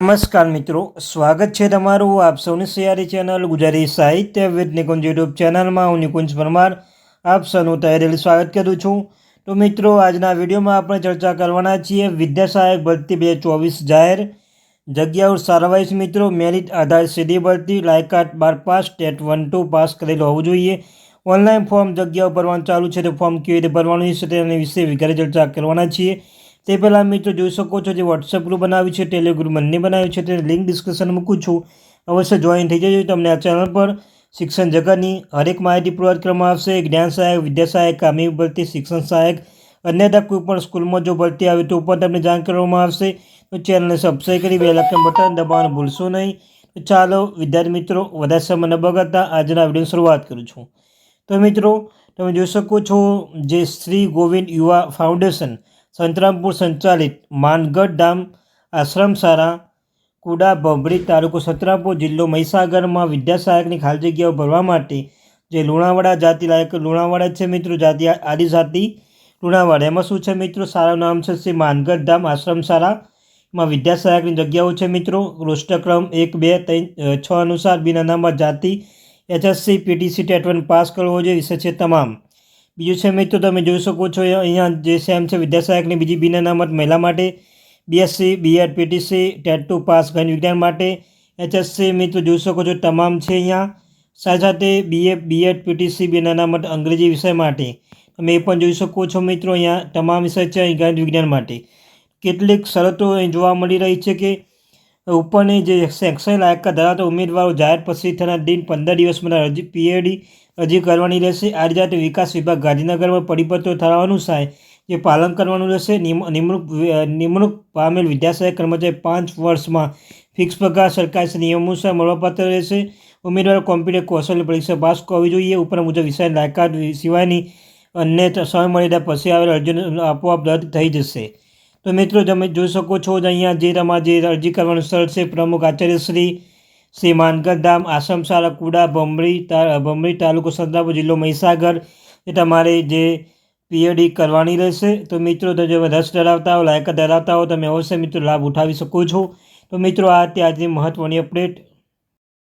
નમસ્કાર મિત્રો, સ્વાગત છે તમારું આપ સૌની સિયારી ચેનલ ગુજરાતી સાહિત્ય વિદ નિકુંજ યુટ્યુબ ચેનલમાં. હું નિકુંજ પરમાર, આપ સૌનું તૈયારી સ્વાગત કરું છું. તો મિત્રો, આજના વિડીયોમાં આપણે ચર્ચા કરવાના છીએ વિદ્યા સહાયક ભરતી બે ચોવીસ જાહેર જગ્યાઓ સારવાઈશ મિત્રો મેરિટ આધાર સીધી ભરતી લાયકાત બાર pass state one two pass કરેલું હોવું જોઈએ. ઓનલાઈન ફોર્મ જગ્યાઓ ભરવાનું ચાલુ છે, તો ફોર્મ કેવી રીતે ભરવાનું છે તેના વિશે વિગતે ચર્ચા કરવાના છીએ. તે પહેલાં મિત્રો જોઈ શકો છો જે વોટ્સઅપ ગ્રુપ બનાવ્યું છે ટેલિગ્રુપ બંને બનાવ્યું છે, તેની લિંક ડિસ્ક્રિપ્શન મૂકું છું. અવશ્ય જોઈન થઈ જજો, તમને આ ચેનલ પર શિક્ષણ જગતની હરેક માહિતી પ્રોવાઈડ કરવામાં આવશે. જ્ઞાન સહાયક, વિદ્યા સહાયક કામી ભરતી, શિક્ષણ સહાયક, અન્યથા કોઈ પણ સ્કૂલમાં જો ભરતી આવે તો પણ તમને જાણ કરવામાં આવશે. તો ચેનલને સબસ્ક્રાઈબ કરી બે લાખ બટન દબાવવાનું ભૂલશો નહીં. તો ચાલો, વિદ્યાર્થી મિત્રો, વધારે સમય ન બગાડતા આજના વીડિયો શરૂઆત કરું છું. તો મિત્રો, તમે જોઈ શકો છો જે શ્રી ગોવિંદ યુવા ફાઉન્ડેશન સંતરામપુર સંચાલિત માનગઢ ધામ આશ્રમશાળા કુડા બબડી તાલુકો સંતરામપુર જિલ્લો મહીસાગરમાં વિદ્યાસહાયકની ખાલી જગ્યાઓ ભરવા માટે જે લુણાવાડા જાતિ લાયક લુણાવાડા છે મિત્રો, જાતિ આદિજાતિ લુણાવાડા. એમાં શું છે મિત્રો? શાળાનું નામ છે શ્રી માનગઢ ધામ આશ્રમશાળામાં વિદ્યા સહાયકની જગ્યાઓ છે મિત્રો. રોષ્ટક્રમ એક, બે, ત્રણ છ અનુસાર બિન અનામત જાતિ. HSC, PTC TET one pass કરવો જોઈએ વિશે છે તમામ. બીજું છે મિત્રો, તમે જોઈ શકો છો અહીંયા જે સેમ છે વિદ્યાસહાયકની બીજી બીના નામત મહિલા માટે BSc BEd PTC TET two pass ગણ વિજ્ઞાન માટે એચએસસી મિત્રો જોઈ શકો છો, તમામ છે અહીંયા. સાથે સાથે બીએ બીએડ પીટીસી બિન અનામત અંગ્રેજી વિષય માટે. તમે એ પણ જોઈ શકો છો મિત્રો અહીંયા, તમામ વિષય છે ગણિત વિજ્ઞાન માટે. કેટલીક શરતો અહીં જોવા મળી રહી છે કે ઉપરની જે શૈક્ષણિક લાયકાત ધરાવતા ઉમેદવારો જાહેર પછી થનાર દિન પંદર દિવસમાં અરજી પીએડી અરજી કરવાની રહેશે. આ રીતે વિકાસ વિભાગ ગાંધીનગરમાં પરિપત્રો ઠરાવવાનું અનુસાર જે પાલન કરવાનું રહેશે. નિમણૂક નિમણૂક પામેલ વિદ્યાસહાયક કર્મચારી પાંચ વર્ષમાં ફિક્સ પગાર સરકારી નિયમોનુસાર મળવાપાત્ર રહેશે. ઉમેદવારો કોમ્પ્યુટર કૌશલ્ય પરીક્ષા પાસ કરવી જોઈએ. ઉપર મુજબ વિષય લાયકાત સિવાયની અન્ય સમય મર્યાદા પછી આવેલ અરજીઓ આપોઆપ રદ થઈ જશે. તો મિત્રો, તમે જોઈ શકો છો અહીંયા જે તમારે જે અરજી કરવાનું સ્થળ છે, પ્રમુખ આચાર્ય શ્રી શ્રી માનગઢધામ આશ્રમશાળા કુડા, ભમરી ભમરી તાલુકો સંતરાપુર જિલ્લો મહીસાગર. એ તમારે જે પીએડી કરવાની રહેશે. તો મિત્રો, તો જો રસ ધરાવતા હો લાયકાત ધરાવતા હો, તમે અવશ્ય મિત્રો લાભ ઉઠાવી શકો છો. તો મિત્રો, આ તે આજની મહત્ત્વની અપડેટ.